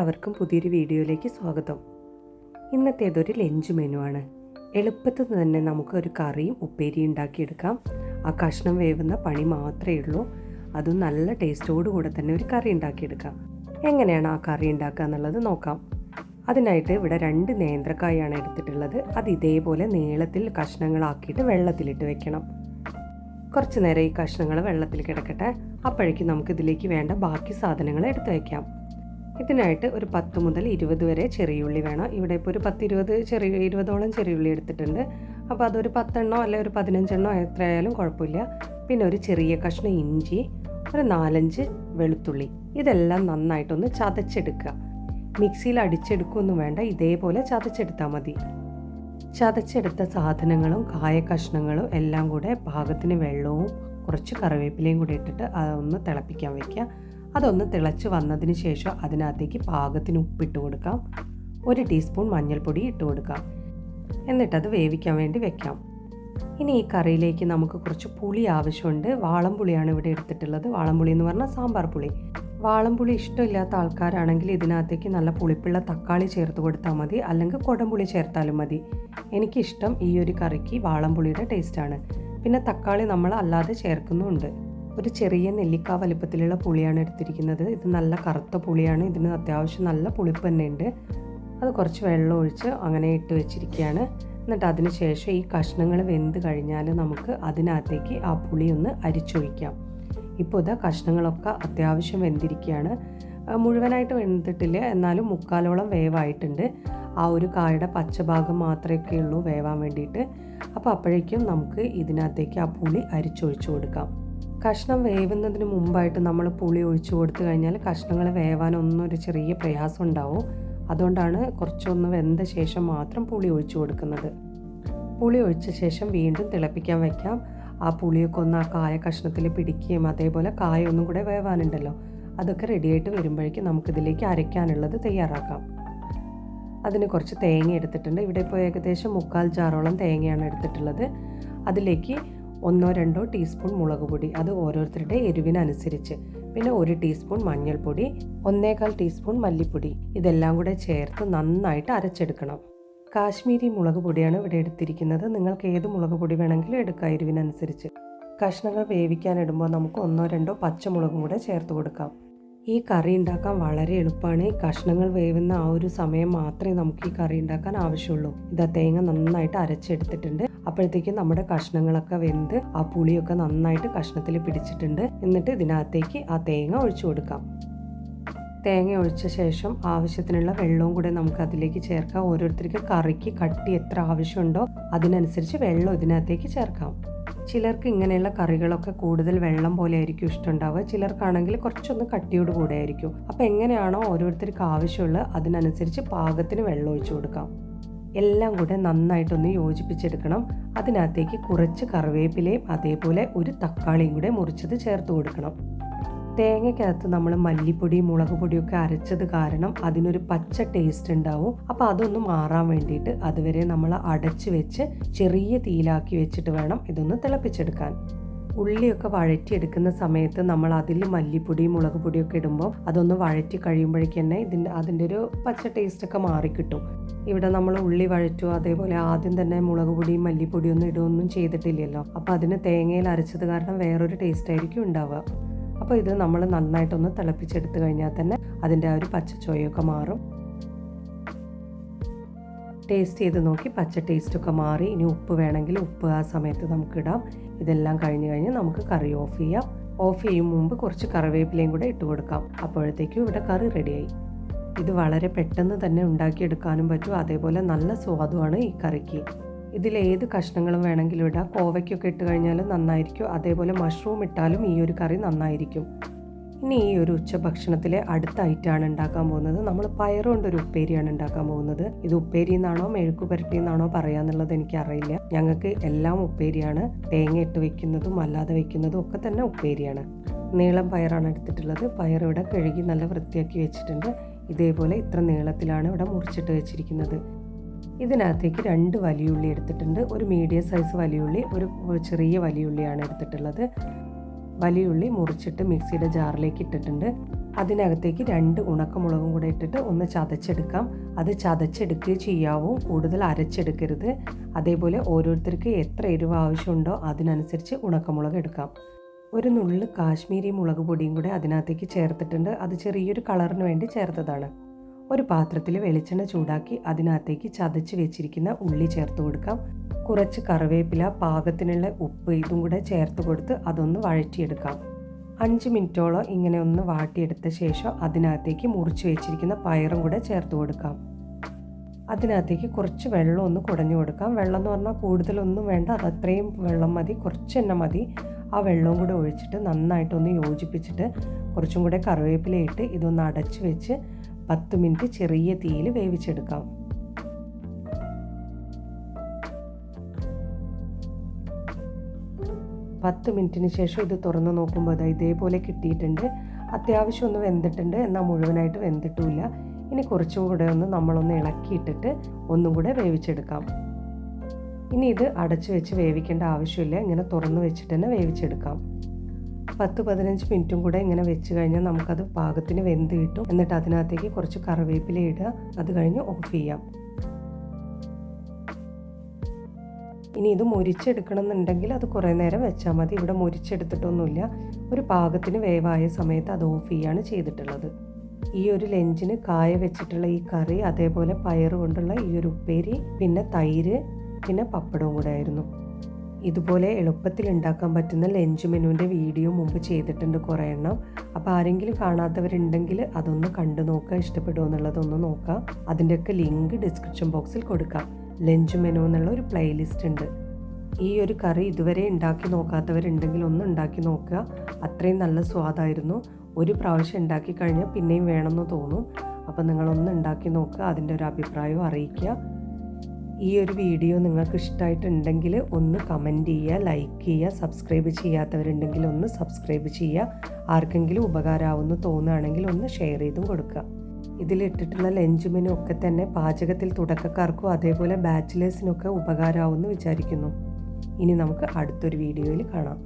എല്ലാവർക്കും പുതിയൊരു വീഡിയോയിലേക്ക് സ്വാഗതം. ഇന്നത്തേതൊരു ലഞ്ച് മെനു ആണ്. എളുപ്പത്തിൽ തന്നെ നമുക്ക് ഒരു കറിയും ഉപ്പേരിയും ഉണ്ടാക്കിയെടുക്കാം. ആ കഷ്ണം വേവുന്ന പണി മാത്രമേ ഉള്ളൂ. അതും നല്ല ടേസ്റ്റോടുകൂടെ തന്നെ ഒരു കറി ഉണ്ടാക്കിയെടുക്കാം. എങ്ങനെയാണ് ആ കറി ഉണ്ടാക്കുക എന്നുള്ളത് നോക്കാം. അതിനായിട്ട് ഇവിടെ രണ്ട് നേന്ത്രക്കായാണ് എടുത്തിട്ടുള്ളത്. അത് ഇതേപോലെ നീളത്തിൽ കഷ്ണങ്ങളാക്കിയിട്ട് വെള്ളത്തിലിട്ട് വെക്കണം. കുറച്ച് നേരം ഈ കഷ്ണങ്ങൾ വെള്ളത്തിൽ കിടക്കട്ടെ. അപ്പോഴേക്കും നമുക്കിതിലേക്ക് വേണ്ട ബാക്കി സാധനങ്ങൾ എടുത്തു വയ്ക്കാം ഇതിനായിട്ട് ഒരു പത്ത് മുതൽ ഇരുപത് വരെ ചെറിയുള്ളി വേണം. ഇവിടെ ഇപ്പോൾ ഒരു പത്ത് ഇരുപത് ചെറിയ ഇരുപതോളം ചെറിയുള്ളി എടുത്തിട്ടുണ്ട്. അപ്പോൾ അതൊരു പത്തെണ്ണോ അല്ലെ ഒരു പതിനഞ്ചെണ്ണോ എത്രയായാലും കുഴപ്പമില്ല. പിന്നെ ഒരു ചെറിയ കഷ്ണം ഇഞ്ചി ഒരു നാലഞ്ച് വെളുത്തുള്ളി. ഇതെല്ലാം നന്നായിട്ടൊന്ന് ചതച്ചെടുക്കുക. മിക്സിയിൽ അടിച്ചെടുക്കുകയൊന്നും വേണ്ട ഇതേപോലെ ചതച്ചെടുത്താൽ മതി. ചതച്ചെടുത്ത സാധനങ്ങളും കായ കഷ്ണങ്ങളും എല്ലാം കൂടെ പാകത്തിന് വെള്ളവും കുറച്ച് കറിവേപ്പിലയും കൂടി ഇട്ടിട്ട് അതൊന്ന് തിളപ്പിക്കാൻ വെക്കുക. അതൊന്ന് തിളച്ച് വന്നതിന് ശേഷം അതിനകത്തേക്ക് പാകത്തിന് ഉപ്പിട്ട് കൊടുക്കാം. ഒരു ടീസ്പൂൺ മഞ്ഞൾപ്പൊടി ഇട്ട് കൊടുക്കാം. എന്നിട്ടത് വേവിക്കാൻ വേണ്ടി വെക്കാം. ഇനി ഈ കറിയിലേക്ക് നമുക്ക് കുറച്ച് പുളി ആവശ്യമുണ്ട്. വാളംപുളിയാണ് ഇവിടെ എടുത്തിട്ടുള്ളത്. വാളംപുളി എന്ന് പറഞ്ഞാൽ സാമ്പാർ പുളി. വാളംപുളി ഇഷ്ടമില്ലാത്ത ആൾക്കാരാണെങ്കിൽ ഇതിനകത്തേക്ക് നല്ല പുളിപ്പുള്ള തക്കാളി ചേർത്ത് കൊടുത്താൽ മതി. അല്ലെങ്കിൽ കുടംപുളി ചേർത്താലും മതി. എനിക്കിഷ്ടം ഈ ഒരു കറിക്ക് വാളംപുളിയുടെ ടേസ്റ്റാണ് പിന്നെ തക്കാളി നമ്മൾ അല്ലാതെ ചേർക്കുന്നുമുണ്ട്. ഒരു ചെറിയ നെല്ലിക്ക വലുപ്പത്തിലുള്ള പുളിയാണ് എടുത്തിരിക്കുന്നത്. ഇത് നല്ല കറുത്ത പുളിയാണ്. ഇതിന് അത്യാവശ്യം നല്ല പുളിപ്പ് തന്നെ ഉണ്ട്. അത് കുറച്ച് വെള്ളം ഒഴിച്ച് അങ്ങനെ ഇട്ട് വെച്ചിരിക്കുകയാണ്. എന്നിട്ട് അതിന് ശേഷം ഈ കഷ്ണങ്ങൾ വെന്ത് കഴിഞ്ഞാൽ നമുക്ക് അതിനകത്തേക്ക് ആ പുളി ഒന്ന് അരിച്ചൊഴിക്കാം. ഇപ്പോൾ ഇതാ കഷ്ണങ്ങളൊക്കെ അത്യാവശ്യം വെന്തിരിക്കുകയാണ്. മുഴുവനായിട്ട് വെന്തിട്ടില്ല. എന്നാലും മുക്കാലോളം വേവായിട്ടുണ്ട്. ആ ഒരു കായുടെ പച്ചഭാഗം മാത്രമേ ഉള്ളൂ വേവാൻ വേണ്ടിയിട്ട്. അപ്പോൾ അപ്പോഴേക്കും നമുക്ക് ഇതിനകത്തേക്ക് ആ പുളി അരിച്ചൊഴിച്ചു കൊടുക്കാം. കഷ്ണം വേവുന്നതിന് മുമ്പായിട്ട് നമ്മൾ പുളി ഒഴിച്ചു കൊടുത്തു കഴിഞ്ഞാൽ കഷ്ണങ്ങൾ വേവാനൊന്നും ഒരു ചെറിയ പ്രയാസം ഉണ്ടാവും. അതുകൊണ്ടാണ് കുറച്ചൊന്ന് വെന്ത ശേഷം മാത്രം പുളി ഒഴിച്ചു കൊടുക്കുന്നത്. പുളി ഒഴിച്ച ശേഷം വീണ്ടും തിളപ്പിക്കാൻ വയ്ക്കാം ആ പുളിയൊക്കെ ഒന്ന് ആ കായ കഷ്ണത്തിൽ പിടിക്കുകയും അതേപോലെ കായ ഒന്നും കൂടെ വേവാനുണ്ടല്ലോ. അതൊക്കെ റെഡിയായിട്ട് വരുമ്പോഴേക്കും നമുക്കിതിലേക്ക് അരയ്ക്കാനുള്ളത് തയ്യാറാക്കാം. അതിന് കുറച്ച് തേങ്ങ എടുത്തിട്ടുണ്ട്. ഇവിടെ ഇപ്പോൾ ഏകദേശം മുക്കാൽ ജാറോളം തേങ്ങയാണ് എടുത്തിട്ടുള്ളത്. അതിലേക്ക് ഒന്നോ രണ്ടോ ടീസ്പൂൺ മുളക് പൊടി അത് ഓരോരുത്തരുടെ എരിവിനനുസരിച്ച്. പിന്നെ ഒരു ടീസ്പൂൺ മഞ്ഞൾപ്പൊടി ഒന്നേകാൽ ടീസ്പൂൺ മല്ലിപ്പൊടി. ഇതെല്ലാം കൂടെ ചേർത്ത് നന്നായിട്ട് അരച്ചെടുക്കണം. കാശ്മീരി മുളക് പൊടിയാണ് ഇവിടെ എടുത്തിരിക്കുന്നത്. നിങ്ങൾക്ക് ഏത് മുളക് പൊടി വേണമെങ്കിലും എടുക്കാം എരിവിനനുസരിച്ച്. കഷ്ണങ്ങൾ വേവിക്കാൻ ഇടുമ്പോൾ നമുക്ക് ഒന്നോ രണ്ടോ പച്ചമുളകും കൂടെ ചേർത്ത് കൊടുക്കാം. ഈ കറി ഉണ്ടാക്കാൻ വളരെ എളുപ്പമാണ്. ഈ കഷ്ണങ്ങൾ വേവുന്ന ആ ഒരു സമയം മാത്രമേ നമുക്ക് ഈ കറി ഉണ്ടാക്കാൻ ആവശ്യമുള്ളൂ. ഇതാ തേങ്ങ നന്നായിട്ട് അരച്ചെടുത്തിട്ടുണ്ട്. അപ്പോഴത്തേക്കും നമ്മുടെ കഷ്ണങ്ങളൊക്കെ വെന്ത് ആ പുളിയൊക്കെ നന്നായിട്ട് കഷ്ണത്തിൽ പിടിച്ചിട്ടുണ്ട്. എന്നിട്ട് ഇതിനകത്തേക്ക് ആ തേങ്ങ ഒഴിച്ചു കൊടുക്കാം. തേങ്ങ ഒഴിച്ച ശേഷം ആവശ്യത്തിനുള്ള വെള്ളവും കൂടെ നമുക്ക് അതിലേക്ക് ചേർക്കാം. ഓരോരുത്തർക്ക് കറിക്ക് കട്ടി എത്ര ആവശ്യമുണ്ടോ അതിനനുസരിച്ച് വെള്ളം ഇതിനകത്തേക്ക് ചേർക്കാം. ചിലർക്ക് ഇങ്ങനെയുള്ള കറികളൊക്കെ കൂടുതൽ വെള്ളം പോലെ ആയിരിക്കും ഇഷ്ടമുണ്ടാവുക. ചിലർക്കാണെങ്കിൽ കുറച്ചൊന്ന് കട്ടിയോട് കൂടെ ആയിരിക്കും. അപ്പോൾ എങ്ങനെയാണോ ഓരോരുത്തർക്ക് ആവശ്യമുള്ളത് അതിനനുസരിച്ച് പാകത്തിന് വെള്ളം ഒഴിച്ചു കൊടുക്കാം. എല്ലാം കൂടെ നന്നായിട്ടൊന്ന് യോജിപ്പിച്ചെടുക്കണം. അതിനകത്തേക്ക് കുറച്ച് കറിവേപ്പിലയും അതേപോലെ ഒരു തക്കാളിയും കൂടെ മുറിച്ചത് ചേർത്ത് കൊടുക്കണം. തേങ്ങയ്ക്കകത്ത് നമ്മൾ മല്ലിപ്പൊടി മുളക് പൊടിയൊക്കെ അരച്ചത് കാരണം അതിനൊരു പച്ച ടേസ്റ്റ് ഉണ്ടാവും. അപ്പോൾ അതൊന്ന് മാറാൻ വേണ്ടിയിട്ട് അതുവരെ നമ്മൾ അടച്ച് വെച്ച് ചെറിയ തീയിലാക്കി വെച്ചിട്ട് വേണം ഇതൊന്ന് തിളപ്പിച്ചെടുക്കാൻ. ഉള്ളിയൊക്കെ വഴറ്റിയെടുക്കുന്ന സമയത്ത് നമ്മൾ അതിൽ മല്ലിപ്പൊടി മുളക് പൊടിയൊക്കെ ഇടുമ്പോൾ അതൊന്ന് വഴറ്റി കഴിയുമ്പോഴേക്കും തന്നെ ഇതിന്റെ അതിന്റെ ഒരു പച്ച ടേസ്റ്റൊക്കെ മാറിക്കിട്ടും. ഇവിടെ നമ്മൾ ഉള്ളി വഴറ്റു അതേപോലെ ആദ്യം തന്നെ മുളക് പൊടിയും മല്ലിപ്പൊടിയും ഒന്നും ഇടുകയൊന്നും ചെയ്തിട്ടില്ലല്ലോ. അപ്പോൾ അതിന് തേങ്ങയിൽ അരച്ചത് കാരണം വേറൊരു ടേസ്റ്റ് ആയിരിക്കും ഉണ്ടാവുക. അപ്പോൾ ഇത് നമ്മൾ നന്നായിട്ടൊന്ന് തിളപ്പിച്ചെടുത്ത് കഴിഞ്ഞാൽ തന്നെ അതിന്റെ ആ ഒരു പച്ച ചോയൊക്കെ മാറും. ടേസ്റ്റ് ചെയ്ത് നോക്കി പച്ച ടേസ്റ്റൊക്കെ മാറി. ഇനി ഉപ്പ് വേണമെങ്കിൽ ഉപ്പ് ആ സമയത്ത് നമുക്കിടാം ഇതെല്ലാം കഴിഞ്ഞ് കഴിഞ്ഞ് നമുക്ക് കറി ഓഫ് ചെയ്യാം. ഓഫ് ചെയ്യും മുമ്പ് കുറച്ച് കറിവേപ്പിലയും കൂടെ ഇട്ട് കൊടുക്കാം. അപ്പോഴത്തേക്കും ഇവിടെ കറി റെഡിയായി. ഇത് വളരെ പെട്ടെന്ന് തന്നെ ഉണ്ടാക്കിയെടുക്കാനും പറ്റും. അതേപോലെ നല്ല സ്വാദുമാണ് ഈ കറിക്ക്. ഇതിൽ കഷ്ണങ്ങളും വേണമെങ്കിലും ഇടാം. കോവയ്ക്കൊക്കെ ഇട്ട് കഴിഞ്ഞാൽ നന്നായിരിക്കും. അതേപോലെ മഷ്റൂം ഇട്ടാലും ഈ ഒരു കറി നന്നായിരിക്കും. ഇനി ഈ ഒരു ഉച്ചഭക്ഷണത്തിലെ അടുത്ത ഐറ്റമാണ് ഉണ്ടാക്കാൻ പോകുന്നത്. നമ്മൾ പയറുകൊണ്ടൊരു ഉപ്പേരിയാണ് ഉണ്ടാക്കാൻ പോകുന്നത്. ഇത് ഉപ്പേരി എന്നാണോ മെഴുക്കു പുരട്ടി എന്നാണോ പറയാന്നുള്ളത് എനിക്കറിയില്ല. ഞങ്ങൾക്ക് എല്ലാം ഉപ്പേരിയാണ്. തേങ്ങ ഇട്ട് വെക്കുന്നതും അല്ലാതെ വെക്കുന്നതും ഒക്കെ തന്നെ ഉപ്പേരിയാണ്. നീളം പയറാണ് എടുത്തിട്ടുള്ളത്. പയർ ഇവിടെ കഴുകി നല്ല വൃത്തിയാക്കി വെച്ചിട്ടുണ്ട്. ഇതേപോലെ ഇത്ര നീളത്തിലാണ് ഇവിടെ മുറിച്ചിട്ട് വെച്ചിരിക്കുന്നത്. ഇതിനകത്തേക്ക് രണ്ട് വലിയുള്ളി എടുത്തിട്ടുണ്ട്. ഒരു മീഡിയം സൈസ് വലിയുള്ളി ഒരു ചെറിയ വലിയുള്ളിയാണ് എടുത്തിട്ടുള്ളത്. വലിയുള്ളി മുറിച്ചിട്ട് മിക്സിയുടെ ജാറിലേക്ക് ഇട്ടിട്ടുണ്ട്. അതിനകത്തേക്ക് രണ്ട് ഉണക്കമുളകും കൂടെ ഇട്ടിട്ട് ഒന്ന് ചതച്ചെടുക്കാം. അത് ചതച്ചെടുക്കുകയേ ചെയ്യാവൂ. കൂടുതൽ അരച്ചെടുക്കരുത്. അതേപോലെ ഓരോരുത്തർക്ക് എത്ര എരിവ് ആവശ്യമുണ്ടോ അതിനനുസരിച്ച് ഉണക്കമുളക് എടുക്കാം. ഒരു നുള്ള് കാശ്മീരി മുളക് പൊടിയും കൂടെ അതിനകത്തേക്ക് ചേർത്തിട്ടുണ്ട്. അത് ചെറിയൊരു കളറിന് വേണ്ടി ചേർത്തതാണ്. ഒരു പാത്രത്തിൽ വെളിച്ചെണ്ണ ചൂടാക്കി അതിനകത്തേക്ക് ചതച്ച് വെച്ചിരിക്കുന്ന ഉള്ളി ചേർത്ത് കൊടുക്കാം. കുറച്ച് കറിവേപ്പില പാകത്തിനുള്ള ഉപ്പ് ഇതും കൂടെ ചേർത്ത് കൊടുത്ത് അതൊന്ന് വഴറ്റിയെടുക്കാം. അഞ്ച് മിനിറ്റോളം ഇങ്ങനെ ഒന്ന് വാട്ടിയെടുത്ത ശേഷം അതിനകത്തേക്ക് മുറിച്ച് വെച്ചിരിക്കുന്ന പയറും കൂടെ ചേർത്ത് കൊടുക്കാം. അതിനകത്തേക്ക് കുറച്ച് വെള്ളം ഒന്ന് കുടഞ്ഞു കൊടുക്കാം. വെള്ളം എന്ന് പറഞ്ഞാൽ കൂടുതലൊന്നും വേണ്ട അത് അത്രയും വെള്ളം മതി കുറച്ച് തന്നെ മതി. ആ വെള്ളവും കൂടെ ഒഴിച്ചിട്ട് നന്നായിട്ടൊന്ന് യോജിപ്പിച്ചിട്ട് കുറച്ചും കൂടെ കറിവേപ്പിലയിട്ട് ഇതൊന്ന് അടച്ച് വെച്ച് പത്ത് മിനിറ്റ് ചെറിയ തീയിൽ വേവിച്ചെടുക്കാം. പത്ത് മിനിറ്റിന് ശേഷം ഇത് തുറന്ന് നോക്കുമ്പോൾ അത് ഇതേപോലെ കിട്ടിയിട്ടുണ്ട്. അത്യാവശ്യം ഒന്ന് വെന്തിട്ടുണ്ട്. എന്നാൽ മുഴുവനായിട്ട് വെന്തിട്ടുമില്ല. ഇനി കുറച്ചും കൂടെ ഒന്ന് നമ്മളൊന്ന് ഇളക്കിയിട്ടിട്ട് ഒന്നും കൂടെ വേവിച്ചെടുക്കാം. ഇനി ഇത് അടച്ചു വെച്ച് വേവിക്കേണ്ട ആവശ്യമില്ല. ഇങ്ങനെ തുറന്ന് വെച്ചിട്ട് തന്നെ വേവിച്ചെടുക്കാം. പത്ത് പതിനഞ്ച് മിനിറ്റും കൂടെ ഇങ്ങനെ വെച്ച് കഴിഞ്ഞാൽ നമുക്കത് പാകത്തിന് വെന്ത് കിട്ടും. എന്നിട്ട് അതിനകത്തേക്ക് കുറച്ച് കറിവേപ്പില ഇടുക. അത് കഴിഞ്ഞ് ഓഫ് ചെയ്യാം. ഇനി ഇത് മുരിച്ചെടുക്കണം എന്നുണ്ടെങ്കിൽ അത് കുറേ നേരം വെച്ചാൽ മതി. ഇവിടെ മുരിച്ചെടുത്തിട്ടൊന്നുമില്ല. ഒരു പാകത്തിന് വേവായ സമയത്ത് അത് ഓഫ് ചെയ്യാണ് ചെയ്തിട്ടുള്ളത്. ഈ ഒരു ലഞ്ചിന് കായ വെച്ചിട്ടുള്ള ഈ കറി അതേപോലെ പയറ് കൊണ്ടുള്ള ഈ ഒരു ഉപ്പേരി പിന്നെ തൈര് പിന്നെ പപ്പടവും കൂടെ ആയിരുന്നു. ഇതുപോലെ എളുപ്പത്തിൽ ഉണ്ടാക്കാൻ പറ്റുന്ന ലഞ്ച് മെനുവിന്റെ വീഡിയോ മുമ്പ് ചെയ്തിട്ടുണ്ട് കുറേ എണ്ണം. അപ്പോൾ ആരെങ്കിലും കാണാത്തവരുണ്ടെങ്കിൽ അതൊന്ന് കണ്ടു നോക്കുക ഇഷ്ടപ്പെടുമോ എന്നുള്ളതൊന്ന് നോക്കുക. അതിന്റെയൊക്കെ ലിങ്ക് ഡിസ്ക്രിപ്ഷൻ ബോക്സിൽ കൊടുക്കാം. ലഞ്ച് മെനു എന്നുള്ള ഒരു പ്ലേലിസ്റ്റ് ഉണ്ട്. ഈ ഒരു കറി ഇതുവരെ ഉണ്ടാക്കി നോക്കാത്തവരുണ്ടെങ്കിൽ ഒന്ന് ഉണ്ടാക്കി നോക്കുക. അത്രയും നല്ല സ്വാദായിരുന്നു. ഒരു പ്രാവശ്യം ഉണ്ടാക്കി കഴിഞ്ഞാൽ പിന്നെയും വേണമെന്ന് തോന്നും. അപ്പോൾ നിങ്ങളൊന്ന് ഉണ്ടാക്കി നോക്കുക അതിന്റെ ഒരു അഭിപ്രായവും അറിയിക്കുക. ഈ ഒരു വീഡിയോ നിങ്ങൾക്ക് ഇഷ്ടമായിട്ടുണ്ടെങ്കിൽ ഒന്ന് കമന്റ് ചെയ്യുക ലൈക്ക് ചെയ്യുക സബ്സ്ക്രൈബ് ചെയ്യാത്തവരുണ്ടെങ്കിൽ ഒന്ന് സബ്സ്ക്രൈബ് ചെയ്യുക. ആർക്കെങ്കിലും ഉപകാരമാവുന്നു തോന്നുകയാണെങ്കിൽ ഒന്ന് ഷെയർ ചെയ്തും കൊടുക്കുക. ഇതിലിട്ടിട്ടുള്ള ലഞ്ച് മെനു ഒക്കെ തന്നെ പാചകത്തിൽ തുടക്കക്കാർക്കും അതേപോലെ ബാച്ചിലേഴ്സിനൊക്കെ ഉപകാരമാവുമെന്ന് വിചാരിക്കുന്നു. ഇനി നമുക്ക് അടുത്തൊരു വീഡിയോയിൽ കാണാം.